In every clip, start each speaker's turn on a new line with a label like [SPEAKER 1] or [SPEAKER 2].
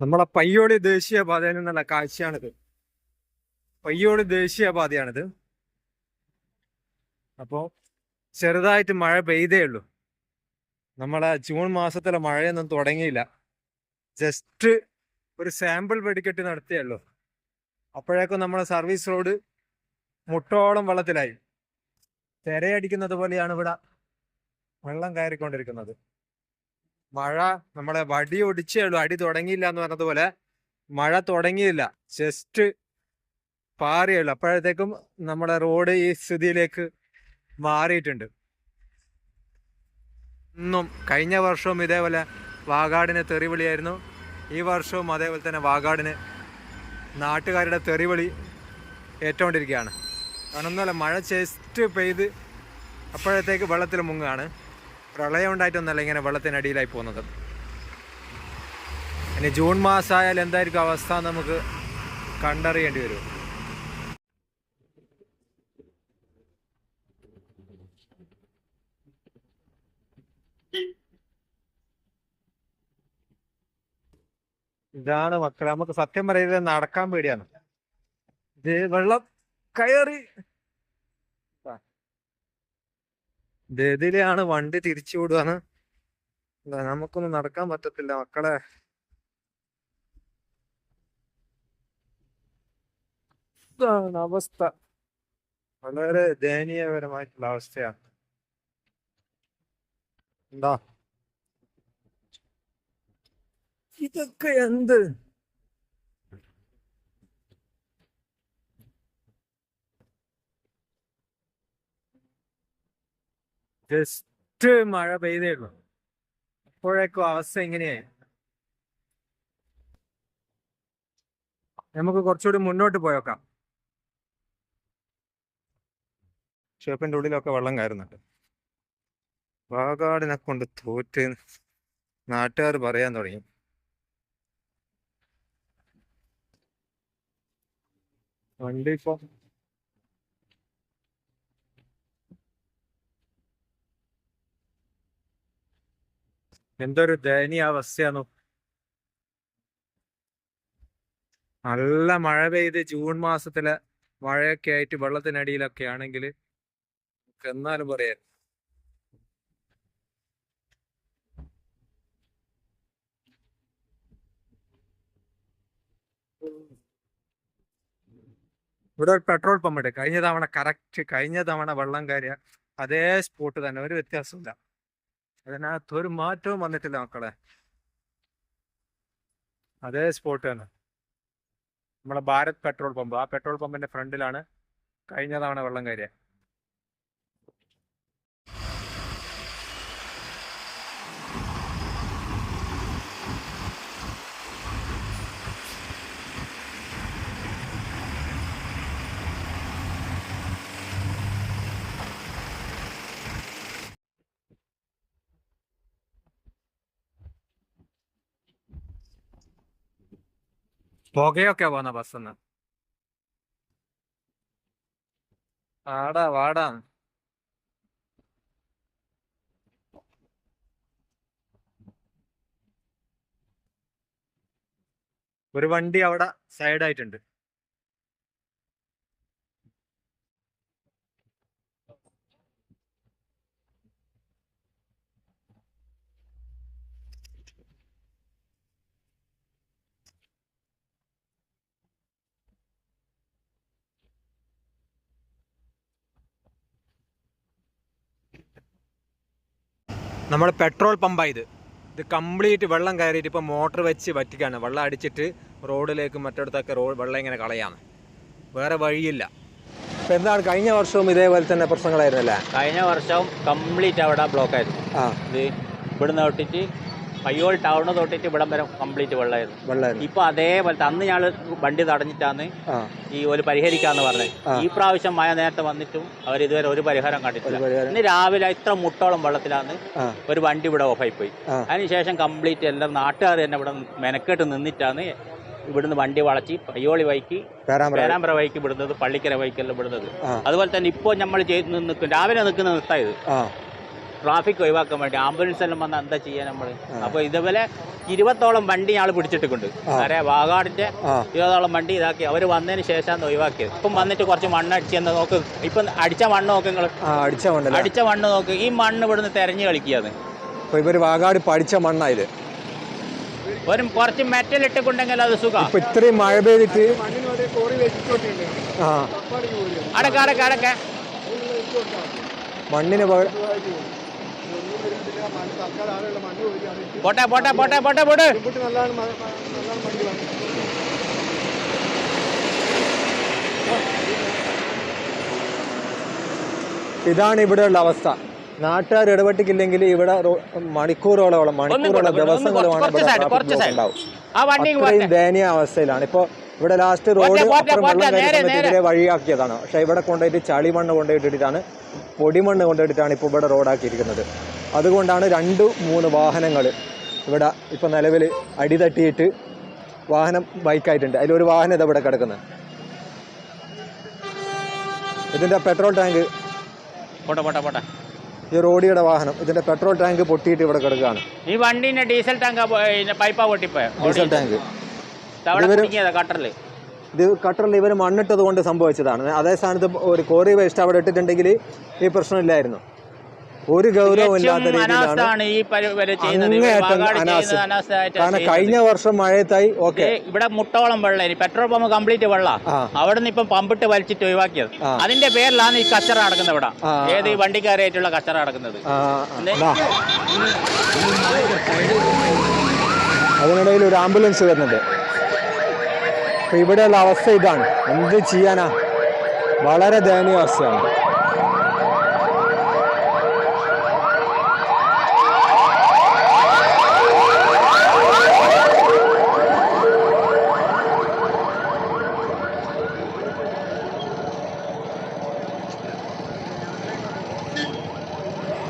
[SPEAKER 1] നമ്മളെ പയ്യോളി ദേശീയപാതയിൽ നിന്നുള്ള കാഴ്ചയാണിത്. പയ്യോളി ദേശീയപാതയാണിത്. അപ്പോ ചെറുതായിട്ട് മഴ പെയ്തേ ഉള്ളൂ. നമ്മളെ ജൂൺ മാസത്തിലെ മഴയൊന്നും തുടങ്ങിയില്ല. ജസ്റ്റ് ഒരു സാമ്പിൾ വെടിക്കെട്ട് നടത്തിയേ ഉള്ളൂ. അപ്പോഴേക്കും നമ്മളെ സർവീസ് റോഡ് മുട്ടോളം വെള്ളത്തിലായി. തിരയടിക്കുന്നത് പോലെയാണ് ഇവിടെ വെള്ളം കയറിക്കൊണ്ടിരിക്കുന്നത്. മഴ നമ്മളെ വടി ഒടിച്ചേ ഉള്ളൂ. അടി തുടങ്ങിയില്ല എന്ന് പറഞ്ഞതുപോലെ മഴ തുടങ്ങിയില്ല. ജസ്റ്റ് പാറിയേ ഉള്ളൂ. അപ്പോഴത്തേക്കും നമ്മുടെ റോഡ് ഈ സ്ഥിതിയിലേക്ക് മാറിയിട്ടുണ്ട്. ഇന്നും കഴിഞ്ഞ വർഷവും ഇതേപോലെ വാഗാടിന് തെറിവിളിയായിരുന്നു. ഈ വർഷവും അതേപോലെ തന്നെ വാഗാടിന് നാട്ടുകാരുടെ തെറിവിളി ഏറ്റുകൊണ്ടിരിക്കുകയാണ്. കാരണം മഴ ചെസ്റ്റ് പെയ്ത് അപ്പോഴത്തേക്ക് വെള്ളത്തിൽ മുങ്ങുകയാണ്. പ്രളയം ഉണ്ടായിട്ടൊന്നല്ല ഇങ്ങനെ വെള്ളത്തിനടിയിലായി പോകുന്നത്. ഇനി ജൂൺ മാസമായാൽ എന്തായിരിക്കും അവസ്ഥ നമുക്ക് കണ്ടറിയേണ്ടി വരും. ഇതാണ് മക്കളെ നമുക്ക് സത്യം പറയുന്നത് നടക്കാൻ പേടിയാണ്. ഇത് വെള്ളം കയറി ഇത് ഇതിലെയാണ് വണ്ടി തിരിച്ചു വിടുവാണ്. നമുക്കൊന്നും നടക്കാൻ പറ്റത്തില്ല മക്കളെ. അവസ്ഥ. വളരെ ദയനീയപരമായിട്ടുള്ള അവസ്ഥയാണ്. എന്താ? ഇതൊക്കെ എന്ത്? ജസ്റ്റ് മഴ പെയ്തേ ഉള്ളൂ അപ്പോഴേക്കും അവസ്ഥ എങ്ങനെയായി നമുക്ക് കുറച്ചുകൂടി മുന്നോട്ട് പോയേക്കാം. ഷോപ്പിന്റെ ഉള്ളിലൊക്കെ വെള്ളം കയറുന്നുണ്ട്. വാഗാടിനെ കൊണ്ട് തോറ്റ് നാട്ടുകാർ പറയാൻ തുടങ്ങി. വണ്ടി ഇപ്പൊ എന്തൊരു ദയനീയ അവസ്ഥയാണ് നല്ല മഴ പെയ്ത് ജൂൺ മാസത്തിലെ മഴയൊക്കെ ആയിട്ട് വെള്ളത്തിനടിയിലൊക്കെ ആണെങ്കിൽ എന്നാലും പറയാൻ ഇവിടെ ഒരു പെട്രോൾ പമ്പ് ഉണ്ട് കഴിഞ്ഞ തവണ കറക്റ്റ് കഴിഞ്ഞ തവണ വെള്ളം കയറിയ അതേ സ്പോട്ട് തന്നെ. ഒരു വ്യത്യാസമില്ല അതിനകത്ത് ഒരു മാറ്റവും വന്നിട്ടില്ല മക്കളെ. അതേ സ്പോട്ട് തന്നെ. നമ്മളെ ഭാരത് പെട്രോൾ പമ്പ്. ആ പെട്രോൾ പമ്പിന്റെ ഫ്രണ്ടിലാണ് കഴിഞ്ഞ തവണ വെള്ളം കയറിയ. പുകയൊക്കെ പോന്ന ബസ്സന്ന്? ആടാ വാടാ. ഒരു വണ്ടി അവിടെ സൈഡായിട്ടുണ്ട്. നമ്മുടെ പെട്രോൾ പമ്പാ ഇത്. ഇത് കംപ്ലീറ്റ് വെള്ളം കയറിയിട്ട് ഇപ്പോൾ മോട്ടർ വെച്ച് വറ്റിക്കാണ് വെള്ളം അടിച്ചിട്ട് റോഡിലേക്ക് മറ്റിടത്തൊക്കെ റോഡ് വെള്ളം ഇങ്ങനെ കളയാണ് വേറെ വഴിയില്ല. ഇപ്പം എന്താണ് കഴിഞ്ഞ വർഷവും ഇതേപോലെ തന്നെ പ്രശ്നങ്ങളായിരുന്നല്ലേ?
[SPEAKER 2] കഴിഞ്ഞ വർഷവും കംപ്ലീറ്റ് അവിടെ ബ്ലോക്കായിരുന്നു.
[SPEAKER 1] ആ.
[SPEAKER 2] ഇത് ഇവിടുന്ന് തൊട്ടിട്ട് പയ്യോൾ ടൗണ് തൊട്ടിട്ട് ഇവിടം വരെ കംപ്ലീറ്റ് വെള്ളമായിരുന്നു.
[SPEAKER 1] വെള്ളമായിരുന്നു.
[SPEAKER 2] ഇപ്പൊ അതേപോലത്തെ അന്ന് ഞങ്ങൾ വണ്ടി തടഞ്ഞിട്ടാണ് ഈ ഒരു പരിഹരിക്കാന്ന് പറഞ്ഞത്. ഈ പ്രാവശ്യം മഴ നേരത്തെ വന്നിട്ടും അവർ ഇതുവരെ ഒരു പരിഹാരം കണ്ടിട്ടില്ല. ഇന്ന് രാവിലെ ഇത്ര മുട്ടോളം വെള്ളത്തിലാണ് ഒരു വണ്ടി ഇവിടെ ഓഫായി പോയി. അതിനുശേഷം കംപ്ലീറ്റ് എല്ലാം നാട്ടുകാർ തന്നെ ഇവിടെ മെനക്കെട്ട് നിന്നിട്ടാണ് ഇവിടുന്ന് വണ്ടി വളച്ച് പയ്യോളി വൈക്ക്
[SPEAKER 1] പേരാമ്പ്ര
[SPEAKER 2] വൈക്ക് വിടുന്നത് പള്ളിക്കര വൈക്കെല്ലാം വിടുന്നത് അതുപോലെ തന്നെ ഇപ്പോൾ നമ്മൾ ചെയ്ത് നിൽക്കും രാവിലെ നിൽക്കുന്ന നിർത്തായത് ട്രാഫിക് ഒഴിവാക്കാൻ വേണ്ടി ആംബുലൻസ് എല്ലാം വന്നാൽ എന്താ ചെയ്യാൻ നമ്മൾ അപ്പോൾ ഇതുപോലെ ഇരുപത്തോളം വണ്ടി ഞങ്ങൾ പിടിച്ചിട്ടുണ്ട്. വേറെ വാഗാടിന്റെ ഇരുപതോളം വണ്ടി ഇതാക്കി അവർ വന്നതിന് ശേഷമാണ് ഒഴിവാക്കിയത്. ഇപ്പം വന്നിട്ട് കുറച്ച് മണ്ണ് അടിച്ചെന്ന് നോക്ക് ഇപ്പം അടിച്ച മണ്ണ് നോക്ക് നിങ്ങൾ
[SPEAKER 1] അടിച്ച മണ്ണ്
[SPEAKER 2] അടിച്ച മണ്ണ് നോക്ക്. ഈ മണ്ണ് ഇവിടുന്ന് തെരഞ്ഞു കളിക്കുകയാണ്.
[SPEAKER 1] അപ്പൊ ഇവർ വാഗാട് പഠിച്ച മണ്ണാ ഇത്
[SPEAKER 2] ഒരു കുറച്ച് മെറ്റൽ ഇട്ടുകൊണ്ടെങ്കിൽ അത് സുഖം.
[SPEAKER 1] ഇപ്പൊ ഇത്രയും മഴ പെയ്തിട്ട് ആ.
[SPEAKER 2] അടക്ക അടക്ക അടക്ക.
[SPEAKER 1] മണ്ണിന്
[SPEAKER 2] പോട്ടെ പോട്ടെ പോട്ടെ പോട്ടെ പോട്ടെ.
[SPEAKER 1] ഇതാണ് ഇവിടെയുള്ള അവസ്ഥ. നാട്ടുകാർ ഇടപെട്ടിക്കില്ലെങ്കിൽ ഇവിടെ റോ- മണിക്കൂറോളം മണിക്കൂറോളം ദിവസങ്ങളുമാണ്
[SPEAKER 2] കുറച്ച്
[SPEAKER 1] ഇവിടെ. ഉണ്ടാവും അത്രയും ദയനീയ അവസ്ഥയിലാണ്. ഇപ്പൊ ഇവിടെ ലാസ്റ്റ് റോഡ് അപ്പുറം വെള്ളം വഴിയാക്കിയതാണ്. പക്ഷെ ഇവിടെ കൊണ്ടുപോയിട്ട് ചളിമണ്ണ് കൊണ്ടുപോയിട്ടിട്ടാണ് പൊടിമണ്ണ് കൊണ്ടുപോയിട്ടാണ് ഇപ്പോൾ ഇവിടെ റോഡാക്കിയിരിക്കുന്നത്. അതുകൊണ്ടാണ് രണ്ട് മൂന്ന് വാഹനങ്ങൾ ഇവിടെ ഇപ്പോൾ നിലവിൽ അടി തട്ടിയിട്ട് വാഹനം ബൈക്കായിട്ടുണ്ട്. അതിലൊരു വാഹനം ഇതാ ഇവിടെ കിടക്കുന്നത്. ഇതിന്റെ പെട്രോൾ ടാങ്ക്
[SPEAKER 2] പോട്ടെ പോട്ടെ പോട്ടെ.
[SPEAKER 1] ഈ റോഡിയുടെ വാഹനം ഇതിന്റെ പെട്രോൾ ടാങ്ക് പൊട്ടിയിട്ട് ഇവിടെ കിടക്കുകയാണ്.
[SPEAKER 2] ഈ വണ്ടിന്റെ ഡീസൽ ടാങ്കാ പൈപ്പാ പൊട്ടിപ്പോയ?
[SPEAKER 1] Diesel tank.
[SPEAKER 2] കുടുങ്ങിയതാ
[SPEAKER 1] ഇത് കട്ടറിൽ ഇവർ മണ്ണിട്ടത് കൊണ്ട് സംഭവിച്ചതാണ്. അതേ സ്ഥാനത്ത് ഒരു കോറി വേസ്റ്റ് അവിടെ ഇട്ടിട്ടുണ്ടെങ്കിൽ ഈ പ്രശ്നമില്ലായിരുന്നു ഒരു
[SPEAKER 2] ഗൗരവമില്ലാത്ത
[SPEAKER 1] രീതിയിലാണ്
[SPEAKER 2] ഈ
[SPEAKER 1] കാരണം കഴിഞ്ഞ വർഷം മഴയത്തായി ഓക്കെ.
[SPEAKER 2] ഇവിടെ മുട്ടോളം വെള്ളം പെട്രോൾ പമ്പ് കംപ്ലീറ്റ് വെള്ള. അവിടെ നിന്ന് ഇപ്പം പമ്പിട്ട് വലിച്ചിട്ട് ഒഴിവാക്കിയത്. അതിന്റെ പേരിലാണ് ഈ കച്ചറ നടക്കുന്നത് ഇവിടെ. ഏത് ഈ വണ്ടിക്കാരായിട്ടുള്ള കച്ചറ നടക്കുന്നത്.
[SPEAKER 1] അതിനിടയിൽ ഒരു ആംബുലൻസ് വരുന്നുണ്ട്. അപ്പൊ ഇവിടെയുള്ള അവസ്ഥ ഇതാണ്. എന്ത് ചെയ്യാനാ? വളരെ ദയനീയ അവസ്ഥയാണ്.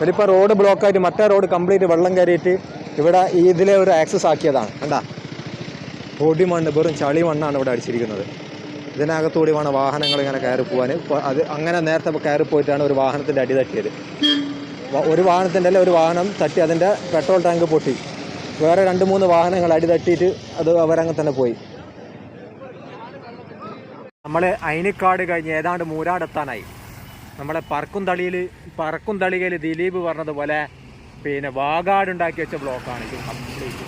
[SPEAKER 1] ഇവരിപ്പോൾ റോഡ് ബ്ലോക്കായിട്ട് മറ്റേ റോഡ് കംപ്ലീറ്റ് വെള്ളം കയറിയിട്ട് ഇവിടെ ഇതിലെ ഒരു ആക്സസ് ആക്കിയതാണ്. കണ്ടാ? പൊടി മണ്ണ് വെറും ചളി മണ്ണാണ് ഇവിടെ അടിച്ചിരിക്കുന്നത്. ഇതിനകത്തൂടി വേണം വാഹനങ്ങൾ ഇങ്ങനെ കയറി പോകാൻ. അത് അങ്ങനെ നേരത്തെ കയറി പോയിട്ടാണ് ഒരു വാഹനത്തിന്റെ അടി തട്ടിയത്. ഒരു വാഹനത്തിന്റെ അല്ല ഒരു വാഹനം തട്ടി അതിന്റെ പെട്രോൾ ടാങ്ക് പൊട്ടി. വേറെ രണ്ട് മൂന്ന് വാഹനങ്ങൾ അടി തട്ടിയിട്ട് അത് അവരങ്ങനെ തന്നെ പോയി. നമ്മൾ അയിനിക്കാട് കഴിഞ്ഞ് ഏതാണ്ട് മൂരാടെത്താനായി. നമ്മളെ പറക്കുംതളിയിൽ പറക്കുംതളികയിൽ ദിലീപ് പറഞ്ഞതുപോലെ പിന്നെ വാഗാട് ഉണ്ടാക്കി വെച്ച ബ്ലോക്കാണ് ഇത് കംപ്ലീറ്റ്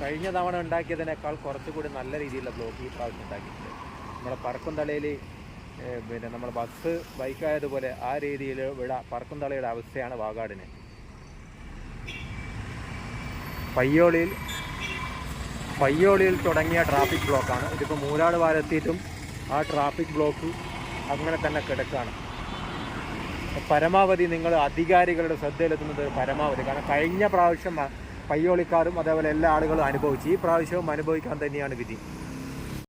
[SPEAKER 1] കഴിഞ്ഞ തവണ ഉണ്ടാക്കിയതിനേക്കാൾ കുറച്ചുകൂടി നല്ല രീതിയിലുള്ള ബ്ലോക്ക് ഈ പ്രാവശ്യം ഉണ്ടാക്കിയിട്ടുണ്ട്. നമ്മളെ പറക്കുംതളയിൽ പിന്നെ നമ്മൾ ബസ് ബൈക്കായതുപോലെ ആ രീതിയിൽ ഇവിടെ പറക്കുംതളയുടെ അവസ്ഥയാണ് വാഗാടിന്. പയ്യോളിയിൽ പയ്യോളിയിൽ തുടങ്ങിയ ട്രാഫിക് ബ്ലോക്കാണ് ഇതിപ്പോൾ മൂരാട് വാരെത്തിയിട്ടും ആ ട്രാഫിക് ബ്ലോക്ക് അങ്ങനെ തന്നെ കിടക്കുകയാണ് പരമാവധി നിങ്ങൾ അധികാരികളുടെ ശ്രദ്ധയിലെത്തുന്നത് പരമാവധി. കാരണം കഴിഞ്ഞ പ്രാവശ്യം പയ്യോളിക്കാരും അതേപോലെ എല്ലാ ആളുകളും അനുഭവിച്ചു. ഈ പ്രാവശ്യവും അനുഭവിക്കാൻ തന്നെയാണ് വിധി.